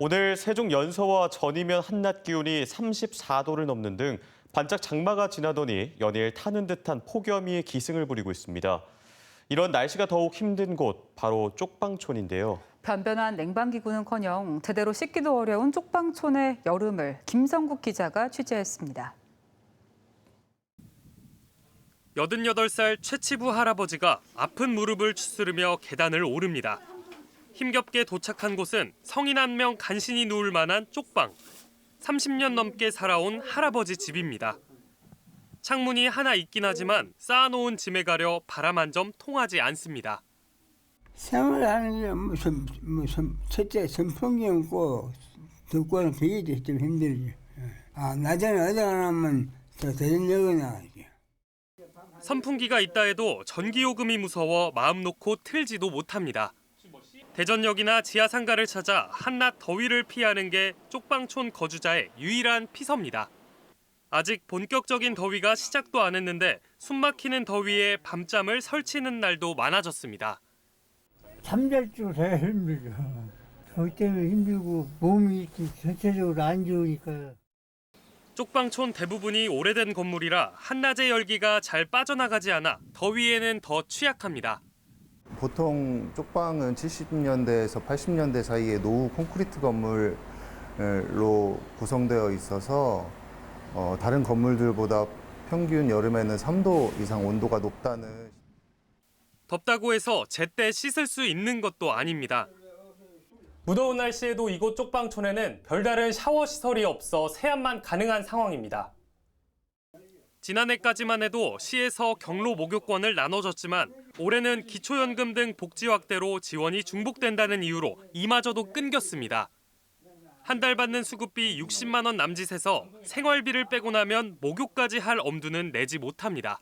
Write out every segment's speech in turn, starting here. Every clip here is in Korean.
오늘 세종 연서와 전이면 한낮 기온이 34도를 넘는 등 반짝 장마가 지나더니 연일 타는 듯한 폭염이 기승을 부리고 있습니다. 이런 날씨가 더욱 힘든 곳 바로 쪽방촌인데요. 변변한 냉방기구는커녕 제대로 씻기도 어려운 쪽방촌의 여름을 김성국 기자가 취재했습니다. 88살 최치부 할아버지가 아픈 무릎을 추스르며 계단을 오릅니다. 힘겹게 도착한 곳은 성인 한 명 간신히 누울 만한 쪽방. 30년 넘게 살아온 할아버지 집입니다. 창문이 하나 있긴 하지만 쌓아놓은 짐에 가려 바람 한 점 통하지 않습니다. 생활하는 게 무슨 무슨 첫째 선풍기 없고 듣고는 되게 좀 힘들지. 아 낮에는 어디 가면 저 대전역이나. 선풍기가 있다 해도 전기요금이 무서워 마음 놓고 틀지도 못합니다. 대전역이나 지하상가를 찾아 한낮 더위를 피하는 게 쪽방촌 거주자의 유일한 피서입니다. 아직 본격적인 더위가 시작도 안 했는데 숨막히는 더위에 밤잠을 설치는 날도 많아졌습니다. 잠잘 줄 제일 힘들죠. 저 때문에 힘들고 몸이 전체적으로 안 좋으니까. 쪽방촌 대부분이 오래된 건물이라 한낮의 열기가 잘 빠져나가지 않아 더위에는 더 취약합니다. 보통 쪽방은 70년대에서 80년대 사이에 노후 콘크리트 건물로 구성되어 있어서 어, 다른 건물들보다 평균 여름에는 3도 이상 온도가 높다는 덥다고 해서 제때 씻을 수 있는 것도 아닙니다. 무더운 날씨에도 이곳 쪽방촌에는 별다른 샤워 시설이 없어 세안만 가능한 상황입니다. 지난해까지만 해도 시에서 경로 목욕권을 나눠줬지만 올해는 기초연금 등 복지 확대로 지원이 중복된다는 이유로 이마저도 끊겼습니다. 한 달 받는 수급비 60만 원 남짓에서 생활비를 빼고 나면 목욕까지 할 엄두는 내지 못합니다.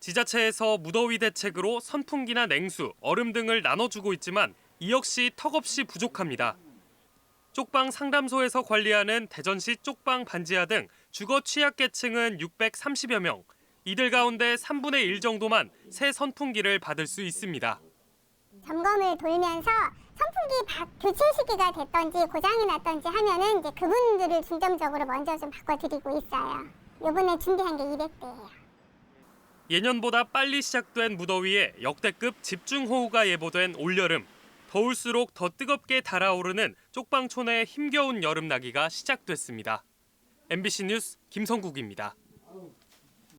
지자체에서 무더위 대책으로 선풍기나 냉수, 얼음 등을 나눠주고 있지만 이 역시 턱없이 부족합니다. 쪽방 상담소에서 관리하는 대전시 쪽방 반지하 등 주거 취약계층은 630여 명. 이들 가운데 3분의 1 정도만 새 선풍기를 받을 수 있습니다. 점검을 돌면서 선풍기 바- 교체 시기가 됐던지 고장이 났던지 하면은 이제 그분들을 중점적으로 먼저 좀 바꿔드리고 있어요. 요번에 준비한 게 200대예요. 예년보다 빨리 시작된 무더위에 역대급 집중호우가 예보된 올여름. 더울수록 더 뜨겁게 달아오르는 쪽방촌의 힘겨운 여름나기가 시작됐습니다. MBC 뉴스 김성국입니다.